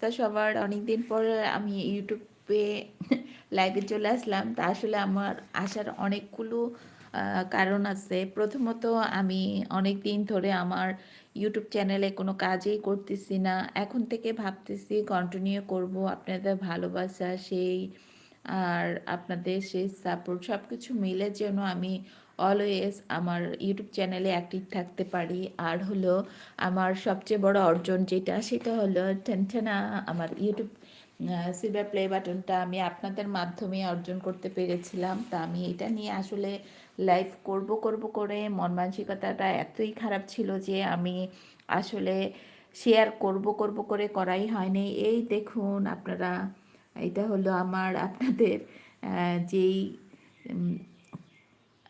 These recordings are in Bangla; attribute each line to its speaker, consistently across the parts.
Speaker 1: অবস্থা সবার। অনেক দিন পর আমি ইউটিউবে লাইভে চলে আসলাম। তা আসলে আমার আসার অনেকগুলো কারণ আছে। প্রথমত আমি অনেক দিন ধরে আমার ইউটিউব চ্যানেলে কোনো কাজই করতেছি না। এখন থেকে ভাবতেছি কন্টিনিউ করব আপনাদের ভালোবাসা, সেই আর আপনাদের সেই সাপোর্ট সব কিছু মিলে যেন আমি অলওয়েজ আমার ইউটিউব চ্যানেলে অ্যাক্টিভ থাকতে পারি। আর হলো আমার সবচেয়ে বড় অর্জন যেটা, সেটা হলো টেনটেনা আমার ইউটিউব সিলভার প্লে বাটনটা আমি আপনাদের মাধ্যমে অর্জন করতে পেরেছিলাম। তা আমি এটা নিয়ে আসলে লাইভ করব করব করে মন মানসিকতাটা এতই খারাপ ছিল যে আমি আসলে শেয়ার করব করব করে করাই হয়নি। এই দেখুন আপনারা, এটা হলো আমার আপনাদের যেই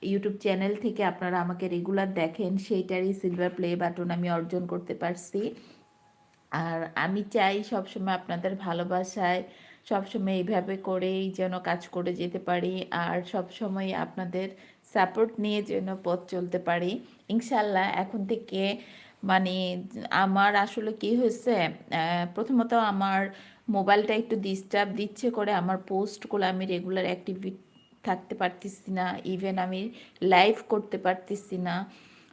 Speaker 1: ইউটিউব চ্যানেল থেকে আপনারা আমাকে রেগুলার দেখেন, সেইটারই সিলভার প্লে বাটন আমি অর্জন করতে পারছি। আর আমি চাই সবসময় আপনাদের ভালোবাসায়, সবসময় এইভাবে করেই যেন কাজ করে যেতে পারি আর সবসময় আপনাদের সাপোর্ট নিয়ে যেন পথ চলতে পারি। ইনশাল্লাহ এখন থেকে মানে আমার আসলে কি হয়েছে প্রথমত আমার মোবাইলটা একটু ডিস্টার্ব দিচ্ছে করে আমার পোস্টগুলো আমি রেগুলার অ্যাক্টিভিটি থাকতে পারতেছি না ইভেন আমি লাইভ করতে পারতেছি না,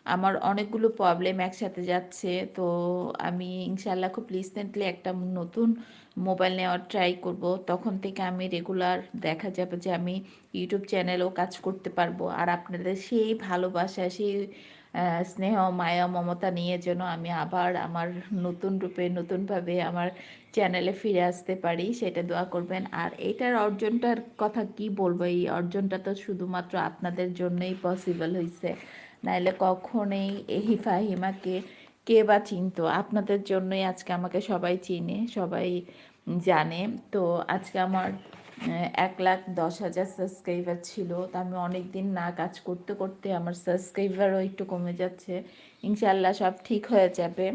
Speaker 1: আমার অনেকগুলো প্রবলেম একসাথে যাচ্ছে, তো আমি ইনশাল্লাহ খুব রিসেন্টলি একটা নতুন মোবাইল নেওয়ার ট্রাই করব, তখন থেকে আমি রেগুলার দেখা যাবে যে আমি ইউটিউব চ্যানেলেও কাজ করতে পারব, আর আপনাদের সেই ভালোবাসা, সেই স্নেহ, মায়া, মমতা নিয়ে যেন আমি আবার আমার নতুন রূপে, নতুনভাবে আমার চ্যানেলে ফিরে আসতে পারি, সেটা দোয়া করবেন। আর এটার অর্জনটার কথা কি বলব? এই অর্জনটা তো শুধুমাত্র আপনাদের জন্যই পসিবল হয়েছে নাইলে কখনোই এই ফাহিমাকে কে বা চিনতো? আপনাদের জন্যই আজকে আমাকে সবাই চিনে, সবাই জানে। তো আজকে আমার এক লাখ দশ হাজার সাবস্ক্রাইবার ছিল। তা আমি অনেক দিন না কাজ করতে করতে আমার সাবস্ক্রাইবারও একটু কমে যাচ্ছে। ইনশাল্লাহ সব ঠিক হয়ে যাবে।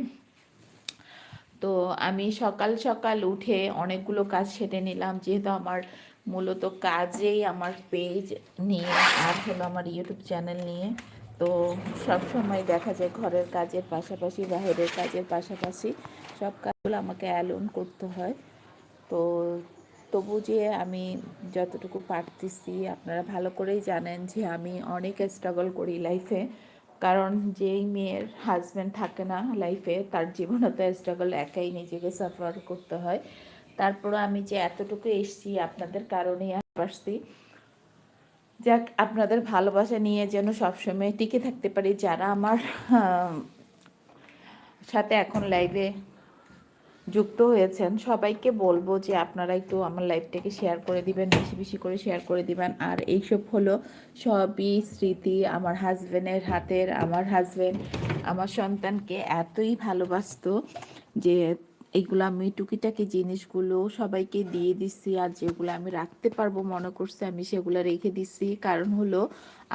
Speaker 1: তো আমি সকাল সকাল উঠে অনেকগুলো কাজ সেরে নিলাম। যেহেতু আমার মূলত কাজেই আমার পেজ নিয়ে আর হলো আমার ইউটিউব চ্যানেল নিয়ে। তো সব সময় দেখা যায় ঘরের কাজের পাশাপাশি বাইরের কাজের পাশাপাশি সব কাজগুলো আমাকে অ্যালোন করতে হয়। তো তবু যে আমি যতটুকু পারতেছি, আপনারা ভালো করেই জানেন যে আমি অনেক স্ট্রাগল করি লাইফে কারণ যেই মেয়ের হাজব্যান্ড থাকে না লাইফে তার জীবনে তো স্ট্রাগল একাই নিজেকে সাফার করতে হয়। তারপরে আমি যে এতটুকু এসছি, আপনাদের কারণেই পারছি যাক, আপনাদের ভালোবাসা নিয়ে যেন সবসময় টিকে থাকতে পারি, যারা আমার সাথে এখন লাইভে যুক্ত হয়েছেন। সবাইকে বলব যে আপনারা একটু আমার লাইফটাকে শেয়ার করে দিবেন, বেশি বেশি করে শেয়ার করে দিবেন। আর এইসব হলো সবই স্মৃতি আমার হাজবেন্ডের হাতের, আমার হাজবেন্ড আমার সন্তানকে এতই ভালোবাসতো যে এইগুলো আমি টুকিটাকি জিনিসগুলো সবাইকে দিয়ে দিচ্ছি আর যেগুলো আমি রাখতে পারব মনে করছি আমি সেগুলো রেখে দিচ্ছি কারণ হলো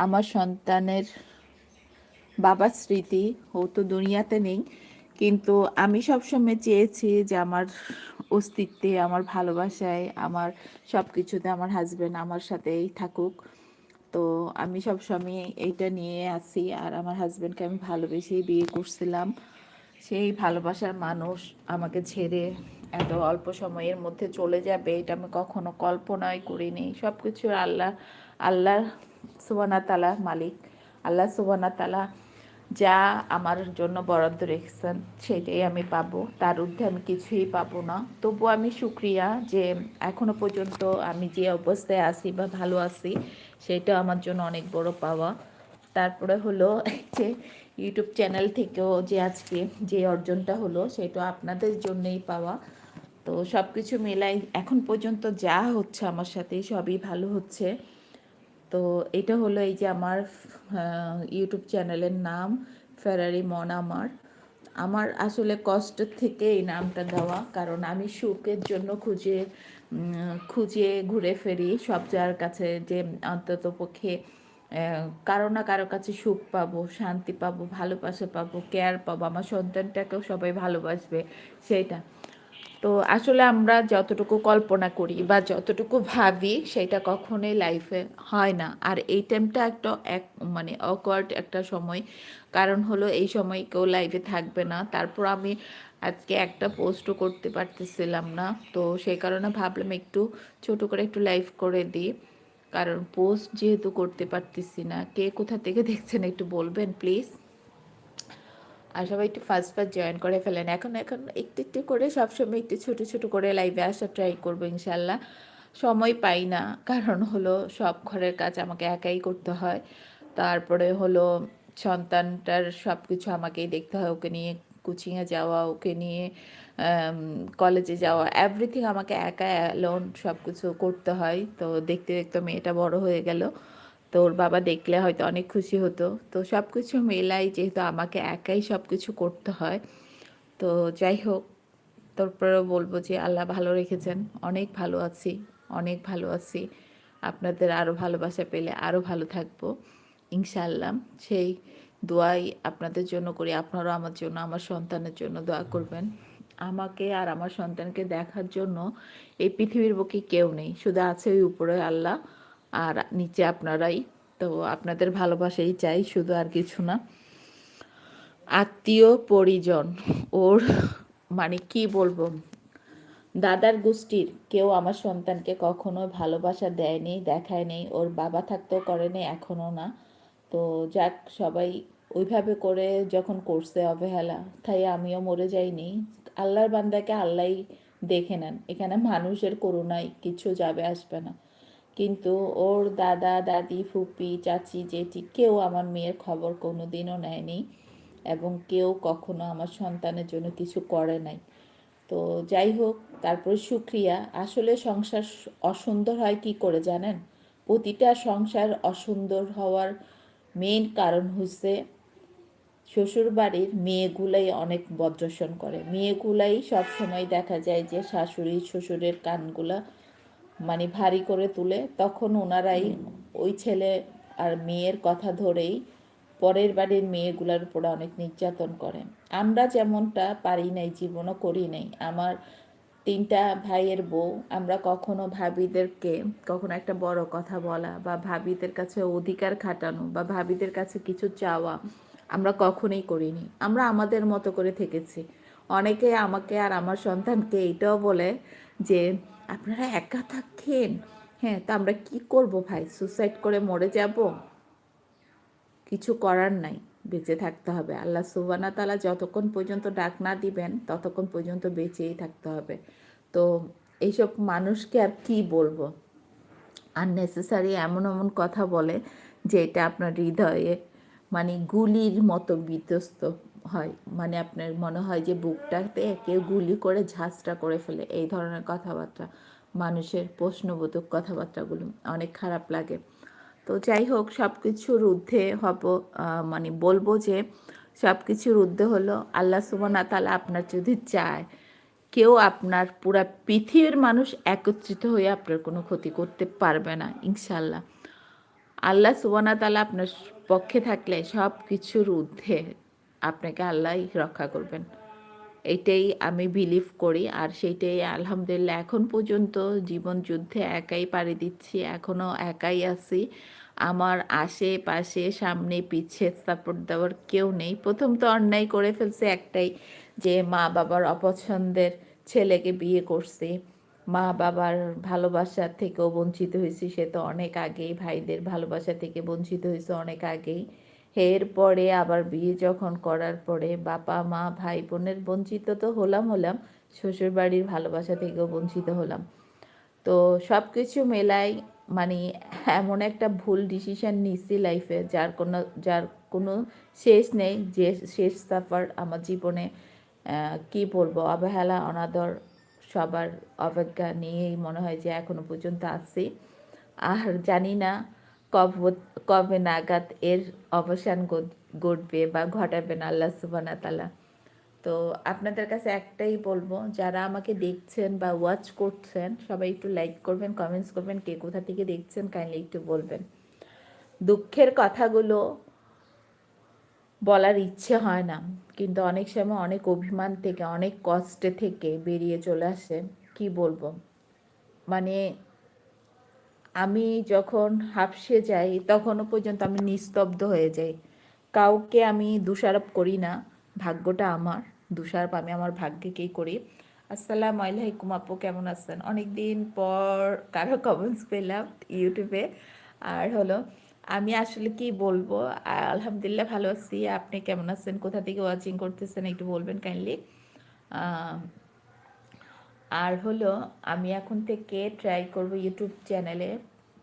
Speaker 1: আমার সন্তানের বাবার স্মৃতি ও তো দুনিয়াতে নেই। কিন্তু আমি সবসময় চেয়েছি যে আমার অস্তিত্বে, আমার ভালোবাসায়, আমার সব কিছুতে আমার হাজব্যান্ড আমার সাথেই থাকুক। তো আমি সবসময় এইটা নিয়ে আছি আর আমার হাজবেন্ডকে আমি ভালোবেসেই বিয়ে করছিলাম। সেই ভালোবাসার মানুষ আমাকে ছেড়ে এত অল্প সময়ের মধ্যে চলে যাবে, এটা আমি কখনো কল্পনাই করিনি। সব কিছু আল্লাহ আল্লাহ সুবানা তালা মালিক। আল্লাহ সুবানা তালা যা আমার জন্য বরাদ্দ রেখেছেন, সেটাই আমি পাবো। তার ঊর্ধ্বে আমি কিছুই পাবো না। তবু আমি সুক্রিয়া যে এখনও পর্যন্ত আমি যে অবস্থায় আছি বা ভালো আছি, সেটা আমার জন্য অনেক বড় পাওয়া। তারপরে হলো যে ইউটিউব চ্যানেল থেকেও যে আজকে যে অর্জনটা হলো, সেটা আপনাদের জন্যই পাওয়া। তো সব কিছু মেলাই এখন পর্যন্ত যা হচ্ছে আমার সাথে সবই ভালো হচ্ছে। তো এটা হলো এই যে আমার ইউটিউব চ্যানেলের নাম ফেরারি মন আমার আমার আসলে কষ্ট থেকে এই নামটা দেওয়া, কারণ আমি সুখের জন্য খুঁজে খুঁজে ঘুরে ফেরি সব যার কাছে যে অন্তত পক্ষে কারও না কারও কাছে সুখ পাবো, শান্তি পাবো, ভালোবাসা পাবো কেয়ার পাবো, আমার সন্তানটাকেও সবাই ভালোবাসবে সেটা তো আসলে আমরা যতটুকু কল্পনা করি বা যতটুকু ভাবি, সেটা কখনোই লাইফে হয় না। আর এই টাইমটা একটা এক মানে অকওয়ার্ড একটা সময়। কারণ হলো এই সময় কেউ লাইফে থাকবে না। তারপর আমি আজকে একটা পোস্টও করতে পারতেছিলাম না। তো সেই কারণে ভাবলাম একটু ছোট করে একটু লাইভ করে দিই। কারণ পোস্ট যেহেতু করতে পারতেছি না, কে কোথা থেকে দেখছেন একটু বলবেন প্লিজ আর সবাই একটু ফার্স্ট ফার্স্ট জয়েন করে ফেলেন। এখন এখন একটু একটু করে সবসময় একটু ছোট ছোট করে লাইভে আসা ট্রাই করব ইনশাল্লাহ সময় পাই না। কারণ হলো সব ঘরের কাজ আমাকে একাই করতে হয়। তারপরে হলো সন্তানটার সব কিছু আমাকেই দেখতে হয়। ওকে নিয়ে কোচিংয়ে যাওয়া, ওকে নিয়ে কলেজে যাওয়া এভরিথিং আমাকে একা অ্যালোন সব কিছু করতে হয়। তো দেখতে দেখতে মেয়েটা বড় হয়ে গেল। তো ওর বাবা দেখলে হয়তো অনেক খুশি হতো। তো সব কিছু মেলাই যেহেতু আমাকে একাই সব কিছু করতে হয়, তো যাই হোক, তারপরেও বলব যে আল্লাহ ভালো রেখেছেন। অনেক ভালো আছি, অনেক ভালো আছি। আপনাদের আরও ভালোবাসা পেলে আরও ভালো থাকব ইনশাল্লাহ সেই দোয়াই আপনাদের জন্য করি, আপনারাও আমার জন্য, আমার সন্তানের জন্য দোয়া করবেন। আমাকে আর আমার সন্তানকে দেখার জন্য এই পৃথিবীর বুকে কেউ নেই, শুধু আছে ওই উপরে আল্লাহ। আর নিচে আপনারাই। তো আপনাদের ভালোবাসাই চাই, শুধু আর কিছু না। আত্মীয় পরিজন, ওর মানে কি বলব? দাদার গোষ্ঠীর কেউ আমার সন্তানকে কখনো ভালোবাসা দেয়নি, দেখায় নেই। ওর বাবা থাকতেও করেনি, এখনও না। তো যাক, সবাই ওইভাবে করে যখন করছে অবহেলা, তাই আমিও মরে যাইনি। আল্লাহর বান্দাকে আল্লাহ দেখে নেন। এখানে মানুষের করুণায় কিছু যাবে, আসবে না। কিন্তু ওর দাদা, দাদি, ফুপি, চাচি, জেঠি কেউ আমার মেয়ের খবর কোনো দিনও নেয়নি এবং কেউ কখনো আমার সন্তানের জন্য কিছু করে নাই। তো যাই হোক, তারপরে সুক্রিয়া। আসলে সংসার অসুন্দর হয় কি করে জানেন? প্রতিটা সংসার অসুন্দর হওয়ার মেইন কারণ হচ্ছে শ্বশুর বাড়ির মেয়েগুলাই অনেক বদ্রসন করে। মেয়েগুলাই সব সময় দেখা যায় যে শাশুড়ি, শ্বশুরের কানগুলা মানে ভারী করে তুলে তখন ওনারাই ওই ছেলে আর মেয়ের কথা ধরেই পরের বাড়ির মেয়েগুলোর উপরে অনেক নির্যাতন করে। আমরা যেমনটা পারি নাই জীবনও করি নাই। আমার তিনটা ভাইয়ের বউ আমরা কখনো ভাবিদেরকে কখনো একটা বড় কথা বলা বা ভাবিদের কাছে অধিকার খাটানো বা ভাবিদের কাছে কিছু চাওয়া আমরা কখনোই করিনি। আমরা আমাদের মতো করে থেকেছি। অনেকে আমাকে আর আমার সন্তানকে এইটাও বলে যে আপনারা একা থাকেন হ্যাঁ তা আমরা কি করব ভাই? সুসাইড করে মরে যাব? কিছু করার নাই। বেঁচে থাকতে হবে। আল্লাহ সুবানা তালা যতক্ষণ পর্যন্ত ডাক না দিবেন, ততক্ষণ পর্যন্ত বেঁচেই থাকতে হবে। তো এইসব মানুষকে আর কি বলব? আননেসেসারি এমন এমন কথা বলে যে এটা আপনার হৃদয়ে মানে গুলির মতো বিধ্বস্ত হয়। মানে আপনার মনে হয় যে বুকটাতে কেউ গুলি করে ঝাঁঝটা করে ফেলে। এই ধরনের কথাবার্তা, মানুষের প্রশ্নবোধক কথাবার্তাগুলো অনেক খারাপ লাগে। তো যাই হোক সব কিছুর ঊর্ধ্বে হব মানে বলব যে সব কিছুর ঊর্ধ্বে হলো, আল্লাহ সুবানা তালা আপনার যদি চায়, কেউ আপনার পুরা পৃথিবীর মানুষ একত্রিত হয়ে আপনার কোনো ক্ষতি করতে পারবে না ইনশাল্লাহ আল্লাহ সুবানা তালা আপনার পক্ষে থাকলে সব কিছুর ঊর্ধ্বে আপনাকে আল্লাহ রক্ষা করবেন। এইটাই আমি বিলিভ করি আর সেইটাই আলহামদুলিল্লাহ এখন পর্যন্ত জীবন যুদ্ধে একাই পাড়ি দিচ্ছি এখনও একাই আছি। আমার আশেপাশে, সামনে পিছিয়ে সাপোর্ট দেওয়ার কেউ নেই। প্রথম তো অন্যায় করে ফেলছে একটাই যে মা বাবার অপছন্দের ছেলেকে বিয়ে করছে। মা বাবার ভালোবাসা থেকেও বঞ্চিত হয়েছি, সে তো অনেক আগেই, ভাইদের ভালোবাসা থেকে বঞ্চিত হয়েছে অনেক আগেই। এরপরে আবার বিয়ে যখন করার পরে বাবা মা, ভাই বোনের বঞ্চিত তো হলাম হলাম শ্বশুর বাড়ির ভালোবাসা থেকেও বঞ্চিত হলাম। তো সব কিছু মেলাই মানে এমন একটা ভুল ডিসিশন নিচ্ছি লাইফে যার কোনো যার কোনো শেষ নেই, যে শেষ সাফার আমার জীবনে কি বলব, অবহেলা, অনাদর সবার অবজ্ঞা নিয়েই মনে হয় যে এখনও পর্যন্ত আছি। আর জানি না কবে কবে নাগাদ এর অবসান ঘটবে বা ঘটাবেন আল্লাহ সুবানা তালা তো আপনাদের কাছে একটাই বলব, যারা আমাকে দেখছেন বা ওয়াচ করছেন, সবাই একটু লাইক করবেন কমেন্টস করবেন, কে কোথা থেকে দেখছেন কাইন্ডলি একটু বলবেন। দুঃখের কথাগুলো বলার ইচ্ছে হয় না। কিন্তু অনেক সময় অনেক অভিমান থেকে, অনেক কষ্টে থেকে বেরিয়ে চলে আসে। কি বলব? মানে আমি যখন হাফসে যাই, তখনও পর্যন্ত আমি নিস্তব্ধ হয়ে যাই। কাউকে আমি দোষারোপ করি না। ভাগ্যটা আমার। দুষারপ আমি আমার ভাগ্যেকেই করি। আসসালামু আলাইকুম আপু, কেমন আছেন? অনেক দিন পর কারও কমেন্টস পেলাম ইউটিউবে। আর হলো আমি আসলে কি বলব? আলহামদুলিল্লাহ ভালো আছি। আপনি কেমন আছেন? কোথা থেকে ওয়াচিং করতেছেন? একটু বলবেন কাইন্ডলি আর হলো, আমি এখন থেকে ট্রাই করব ইউটিউব চ্যানেলে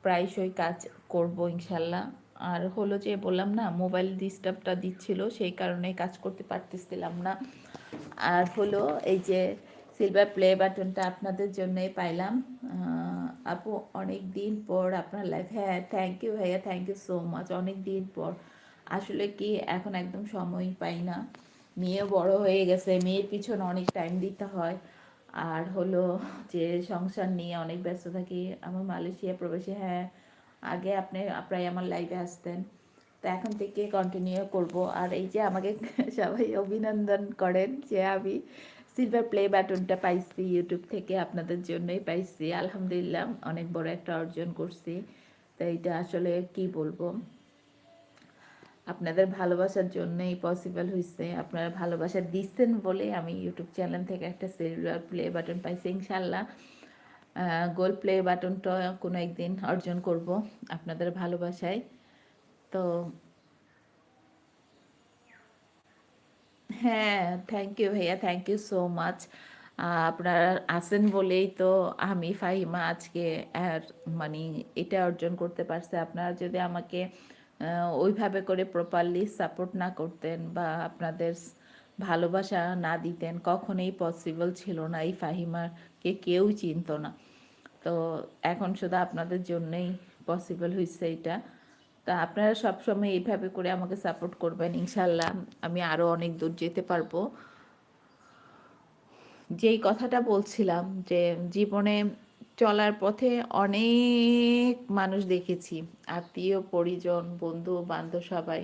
Speaker 1: প্রায়শই কাজ করব ইনশাল্লাহ। আর হলো যে বললাম না মোবাইল ডিস্টার্বটা দিচ্ছিল, সেই কারণে কাজ করতে পারতেছিলাম না। আর হলো, এই যে সিলভার প্লে বাটনটা আপনাদের জন্যই পাইলাম। আপু অনেক দিন পর আপনার লাইফ হ্যাঁ থ্যাংক ইউ ভাইয়া থ্যাংক ইউ সো মাচ অনেক দিন পর। আসলে কি, এখন একদম সময় পাই না। মেয়ে বড় হয়ে গেছে, মেয়ের পিছনে অনেক টাইম দিতে হয়। আর হলো যে সংসার নিয়ে অনেক ব্যস্ত থাকি, আমার মালয়েশিয়া প্রবাসী হ্যাঁ আগে আপনি প্রায় আমার লাইফে আসতেন। তো এখন থেকে কন্টিনিউ করব। আর এই যে আমাকে সবাই অভিনন্দন করেন যে আমি সিলভার প্লে বাটনটা পাইছি ইউটিউব থেকে আপনাদের জন্যই পাইছি। আলহামদুলিল্লাহ, অনেক বড় একটা অর্জন করছি। তো এটা আসলে কি বলব? আপনাদের ভালোবাসার জন্যই পসিবল হয়েছে আপনারা ভালোবাসা দিচ্ছেন বলে আমি ইউটিউব চ্যানেল থেকে একটা সিলভার প্লে বাটন পাইছি ইনশাল্লাহ গোল প্লে বাটনটা কোনো একদিন অর্জন করব আপনাদের ভালোবাসায়। তো হ্যাঁ থ্যাংক ইউ ভাইয়া থ্যাংক ইউ সো মাচ আপনারা আছেন বলেই তো আমি ফাহিমা আজকে আর মানে এটা অর্জন করতে পারছে। আপনারা যদি আমাকে ওইভাবে করে প্রপারলি সাপোর্ট না করতেন বা আপনাদের ভালোবাসা না দিতেন কখনোই পসিবল ছিল না। এই ফাহিমাকে কেউ চিনত না। তো এখন শুধু আপনাদের জন্যই পসিবল হয়েছে এটা। তা আপনারা সবসময় এইভাবে করে আমাকে সাপোর্ট করবেন, ইনশাল্লাহ আমি আরও অনেক দূর যেতে পারব। যেই কথাটা বলছিলাম যে জীবনে চলার পথে অনেক মানুষ দেখেছি, আত্মীয়, পরিজন, বন্ধু, বান্ধব সবাই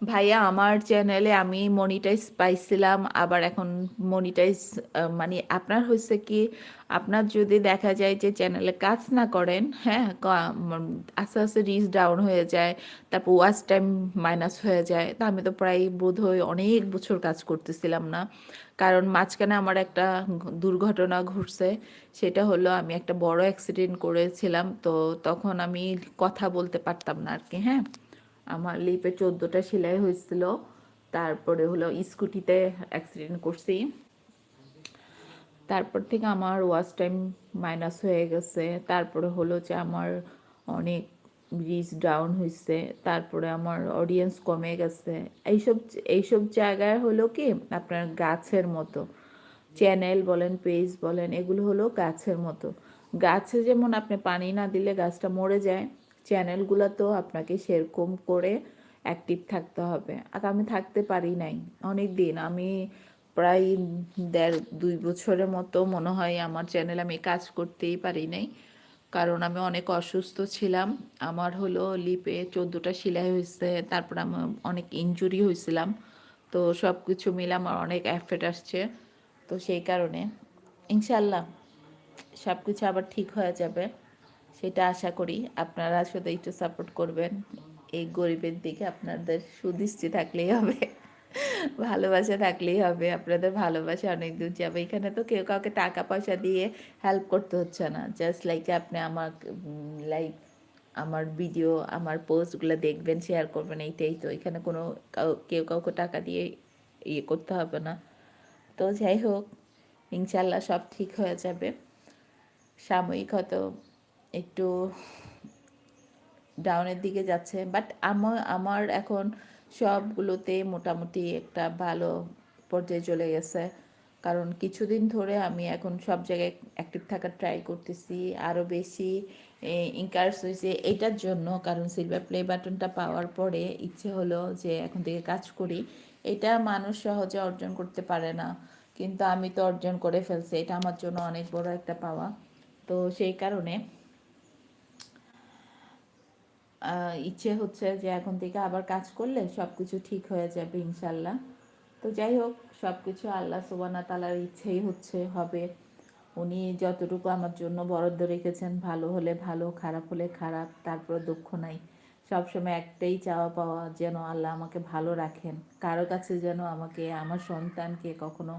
Speaker 1: ভাইয়া, আমার চ্যানেলে আমি মনিটাইজ পাইছিলাম, আবার এখন মনিটাইজ মানে আপনার হচ্ছে কি, আপনার যদি দেখা যায় যে চ্যানেলে কাজ না করেন হ্যাঁ আস্তে আস্তে রিচ ডাউন হয়ে যায়, তারপর ওয়াচ টাইম মাইনাস হয়ে যায়, তা আমি তো প্রায় বোধ হয়ে অনেক বছর কাজ করতেছিলাম না। কারণ মাঝখানে আমার একটা দুর্ঘটনা ঘটছে, সেটা হলো আমি একটা বড় অ্যাক্সিডেন্ট করেছিলাম, তো তখন আমি কথা বলতে পারতাম না আর কি হ্যাঁ। আমার লিপে চোদ্দোটা সেলাই হয়েছিল। তারপরে হলো স্কুটিতে অ্যাক্সিডেন্ট করছি। তারপর থেকে আমার ওয়াচ টাইম মাইনাস হয়ে গেছে। তারপরে হলো যে আমার অনেক রিচ ডাউন হয়েছে। তারপরে আমার অডিয়েন্স কমে গেছে। এইসব এইসব জায়গায় হলো কি আপনার গাছের মতো। চ্যানেল বলেন পেজ বলেন, এগুলো হলো গাছের মতো। গাছে যেমন আপনি পানি না দিলে গাছটা মরে যায়। চ্যানেলগুলো তো আপনাকে সেরকম করে অ্যাক্টিভ থাকতে হবে। আর আমি থাকতে পারি নাই, অনেক দিন। আমি প্রায় দেড়, দুই বছরের মতো মনে হয় আমার চ্যানেল আমি কাজ করতেই পারি নাই। কারণ আমি অনেক অসুস্থ ছিলাম। আমার হলো লিপে চোদ্দোটা সেলাই হয়েছে, তারপর আমি অনেক ইঞ্জুরি হয়েছিলাম। তো সব কিছু মিলে আমার অনেক অ্যাফেট আসছে। তো সেই কারণে, ইনশাল্লাহ সব কিছু আবার ঠিক হয়ে যাবে। সেটা আশা করি আপনারা শুধু একটু সাপোর্ট করবেন। এই গরিবের দিকে আপনাদের সুদৃষ্টি থাকলেই হবে, ভালোবাসা থাকলেই হবে, আপনাদের ভালোবাসা অনেক দূর যাবে। এখানে তো কেউ কাউকে টাকা পয়সা দিয়ে হেল্প করতে হচ্ছে না। জাস্ট লাইক আপনি আমার লাইক আমার ভিডিও আমার পোস্টগুলো দেখবেন শেয়ার করবেন, এইটাই তো। এখানে কোনো কেউ কাউকে টাকা দিয়ে ইয়ে করতে হবে না। তো যাই হোক, ইনশাল্লাহ সব ঠিক হয়ে যাবে। সাময়িক হয়তো একটু ডাউনের দিকে যাচ্ছে বাট আমার আমার এখন সবগুলোতে মোটামুটি একটা ভালো পর্যায়ে চলে গেছে। কারণ কিছুদিন ধরে আমি এখন সব জায়গায় অ্যাক্টিভ থাকার ট্রাই করতেছি আরও বেশি ইনকারেজ হয়েছে এটার জন্য। কারণ সিলভার প্লে বাটনটা পাওয়ার পরে ইচ্ছে হলো যে এখন থেকে কাজ করি। এটা মানুষ সহজে অর্জন করতে পারে না, কিন্তু আমি তো অর্জন করে ফেলছি, এটা আমার জন্য অনেক বড় একটা পাওয়া। তো সেই কারণে ইচ্ছে হচ্ছে যে এখন থেকে আবার কাজ করলে সব কিছু ঠিক হয়ে যাবে ইনশাল্লাহ। তো যাই হোক সব কিছু আল্লাহ সোবানা তালার ইচ্ছেই হচ্ছে, হবে। উনি যতটুকু আমার জন্য বরাদ্দ রেখেছেন, ভালো হলে ভালো, খারাপ হলে খারাপ তারপর দুঃখ নাই। সবসময় একটাই চাওয়া পাওয়া, যেন আল্লাহ আমাকে ভালো রাখেন। কারও কাছে যেন আমাকে, আমার সন্তানকে কখনো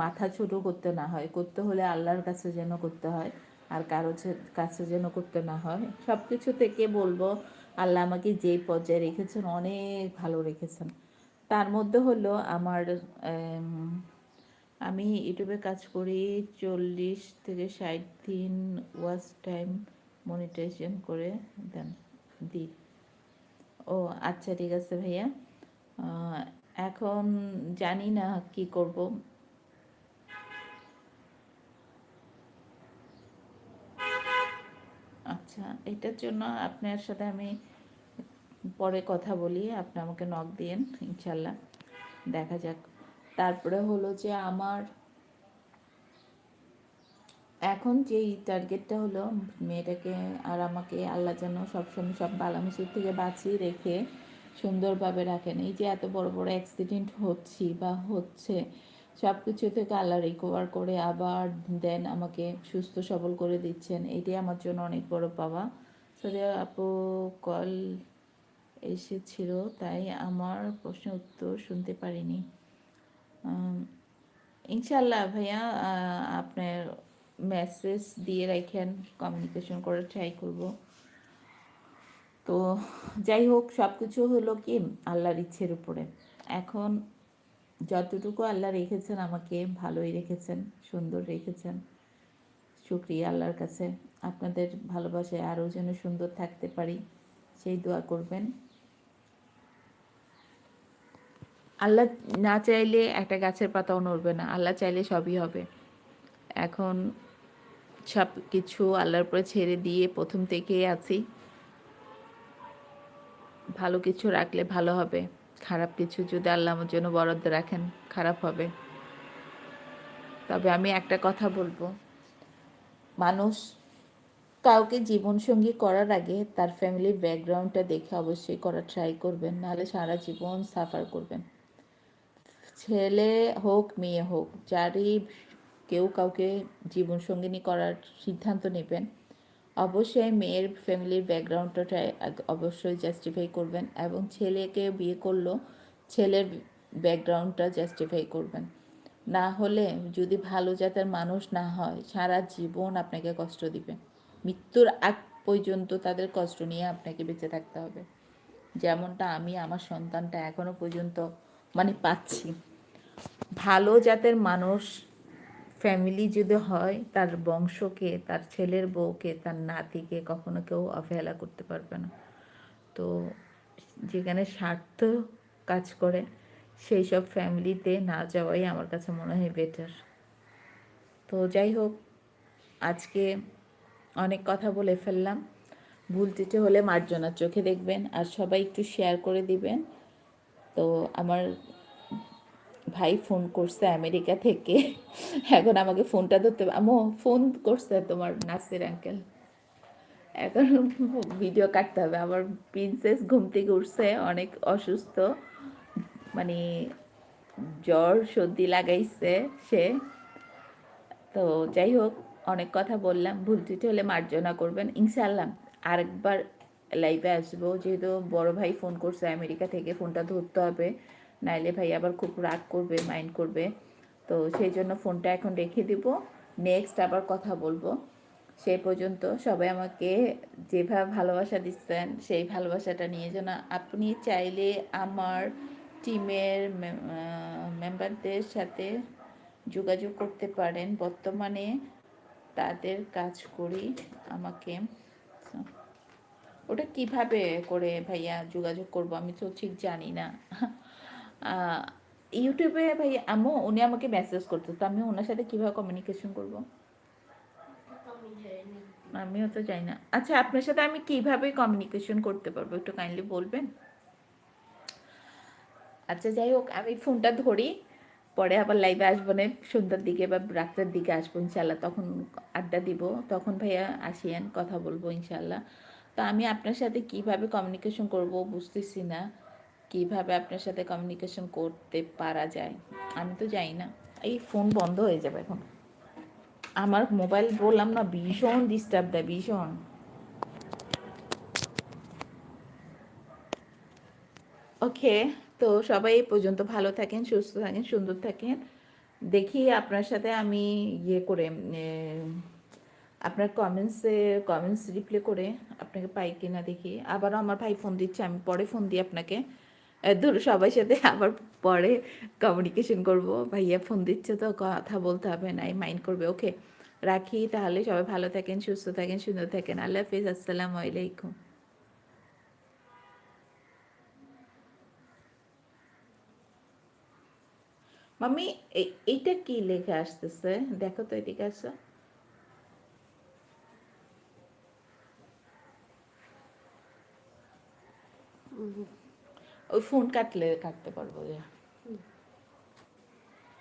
Speaker 1: মাথা ছোট করতে না হয়, করতে হলে আল্লাহর কাছে যেন করতে হয়, আর কারও কাছে যেন করতে না হয়। সব কিছু থেকে বলব আল্লাহ আমাকে যেই পর্যায়ে রেখেছেন, অনেক ভালো রেখেছেন। তার মধ্যে হলো আমার আমি ইউটিউবে কাজ করি চল্লিশ থেকে ষাট দিন ওয়াচ টাইম মনিটাইজেশন করে দেন, দিই। ও আচ্ছা ঠিক আছে ভাইয়া। এখন জানি না কি করব। আচ্ছা এটার জন্য আপনার সাথে আমি পরে কথা বলি, আপনি আমাকে নক দিয়েন, ইনশাল্লাহ। দেখা যাক। তারপরে হলো যে আমার এখন যে টার্গেটটা হলো, মেয়েটাকে আর আমাকে আল্লাহ যেন সবসময় সব বালামুসুর থেকে বাঁচিয়ে রেখে সুন্দরভাবে রাখেন। এই যে এত বড় বড় অ্যাক্সিডেন্ট হচ্ছি বা হচ্ছে সব কিছু থেকে আল্লাহ রিকভার করে আবার দেন আমাকে সুস্থ, সবল করে দিচ্ছেন, এটাই আমার জন্য অনেক বড় পাওয়া। সরি আপু কল এসেছিল, তাই আমার প্রশ্নের উত্তর শুনতে পারিনি। ইনশাল্লাহ ভাইয়া আপনার মেসেজ দিয়ে রাখেন কমিউনিকেশন করে ট্রাই করব। তো যাই হোক সব কিছু হলো কি, আল্লাহর ইচ্ছের উপরে। এখন যতটুকু আল্লাহ রেখেছেন, আমাকে ভালোই রেখেছেন, সুন্দর রেখেছেন। শুক্রিয়া আল্লাহর কাছে। আপনাদের ভালোবাসায় আরও যেন সুন্দর থাকতে পারি, সেই দোয়া করবেন। আল্লাহ না চাইলে একটা গাছের পাতাও নড়বে না, আল্লাহ চাইলে সবই হবে। এখন সব কিছু আল্লাহর উপরে ছেড়ে দিয়ে প্রথম থেকেই আছি। ভালো কিছু রাখলে ভালো হবে, খারাপ কিছু যদি আল্লাহ আমার জন্য বরাদ্দ রাখেন, খারাপ হবে। তবে আমি একটা কথা বলব, মানুষ কাউকে জীবনসঙ্গী করার আগে তার ফ্যামিলির ব্যাকগ্রাউন্ডটা দেখে অবশ্যই করা ট্রাই করবেন, নাহলে সারা জীবন সাফার করবেন। ছেলে হোক, মেয়ে হোক, যারই কেউ কাউকে জীবনসঙ্গিনী করার সিদ্ধান্ত নেবেন, অবশ্যই মেয়ের ফ্যামিলির ব্যাকগ্রাউন্ডটা অবশ্যই জাস্টিফাই করবেন এবং ছেলেকে বিয়ে করলেও ছেলের ব্যাকগ্রাউন্ডটা জাস্টিফাই করবেন। না হলে যদি ভালো জাতের মানুষ না হয়, সারা জীবন আপনাকে কষ্ট দিবে। মৃত্যুর আগ পর্যন্ত তাদের কষ্ট নিয়ে আপনাকে বেঁচে থাকতে হবে। যেমনটা আমি, আমার সন্তানটা এখনও পর্যন্ত মানে পাচ্ছি। ভালো জাতের মানুষ ফ্যামিলি যদি হয়, তার বংশকে, তার ছেলের বউকে, তার নাতিকে কখনো কেউ অবহেলা করতে পারবে না। তো যেখানে স্বার্থ কাজ করে, সেই সব ফ্যামিলিতে না যাওয়াই আমার কাছে মনে হয় বেটার তো যাই হোক, আজকে অনেক কথা বলে ফেললাম। ভুল ত্রুটি হলে মার্জনার চোখে দেখবেন, আর সবাই একটু শেয়ার করে দিবেন। তো আমার ভাই ফোন করছে আমেরিকা থেকে। এখন আমাকে ফোনটা ধরতে আমো ফোন করছে তোমার নাসির আঙ্কেল এখন ভিডিও কাটতে হবে। আমার প্রিন্সেস ঘুম থেকে উঠছে, অনেক অসুস্থ। মানে জ্বর সর্দি লাগাইছে সে। তো যাই হোক, অনেক কথা বললাম। ভুল ত্রুটি হলে মার্জনা করবেন। ইনশাল্লাহ আরেকবার লাইভে আসব। যেহেতু বড় ভাই ফোন করছে আমেরিকা থেকে, ফোনটা ধরতে হবে। নাইলে ভাই আবার খুব রাগ করবে মাইন্ড করবে। তো সেই জন্য ফোনটা এখন রেখে দিব। নেক্সট আবার কথা বলব। সেই পর্যন্ত সবাই আমাকে যেভাবে ভালোবাসা দিচ্ছেন, সেই ভালোবাসাটা নিয়ে যেন আপনি চাইলে আমার টিমের মেম্বারদের সাথে যোগাযোগ করতে পারেন। বর্তমানে তাদের কাজ করি আমাকে। ওটা কীভাবে করে ভাইয়া যোগাযোগ করব আমি তো ঠিক জানি না। ইউটিউবে ভাই আম্মু, উনি আমাকে মেসেজ করতেছে আমি ওনার সাথে কীভাবে কমিউনিকেশন করব? আমিও তো জানি না। আচ্ছা আপনার সাথে আমি কীভাবে কমিউনিকেশন করতে পারব, একটু কাইন্ডলি বলবেন? আচ্ছা যাই হোক, আমি ফোনটা ধরি, পরে আবার লাইভে আসব না সন্ধ্যার দিকে বা রাত্রের দিকে আসব ইনশাল্লাহ তখন আড্ডা দিব। তখন ভাইয়া আসিয়েন কথা বলব ইনশাল্লাহ তো আমি আপনার সাথে কীভাবে কমিউনিকেশন করব বুঝতেছি না। কীভাবে আপনার সাথে কমিউনিকেশন করতে পারা যায়? আমি তো জানি না। এই ফোন বন্ধ হয়ে যাবে এখন। আমার মোবাইল বললাম না, ভীষণ ডিস্টার্ব দেয় ভীষণ। ওকে তো সবাই এই পর্যন্ত ভালো থাকেন, সুস্থ থাকেন, সুন্দর থাকেন। দেখি আপনার সাথে আমি ইয়ে করে আপনার কমেন্টসে কমেন্টস রিপ্লে করে আপনাকে পাই কিনা দেখি। আবারও আমার ভাই ফোন দিচ্ছে, আমি পরে ফোন দিই আপনাকে। ধরো সবার সাথে আবার পরে কমিউনিকেশন করব। ভাইয়া ফোন দিচ্ছে তো, কথা বলতে হবে নাই মাইন্ড করবে। ওকে রাখি তাহলে, সবাই ভালো থাকেন, সুস্থ থাকেন, সুন্দর থাকেন। আল্লাহ হাফিজ, আসসালামু আলাইকুম। মাম্মি এইটা কি লেখা আসতেছে? দেখো তো এদিকে আসো। ওই ফোন কাটলে কাটতে পারব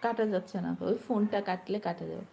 Speaker 1: কাটা যাচ্ছে না ওই ফোনটা কাটলে কাটা যাবে।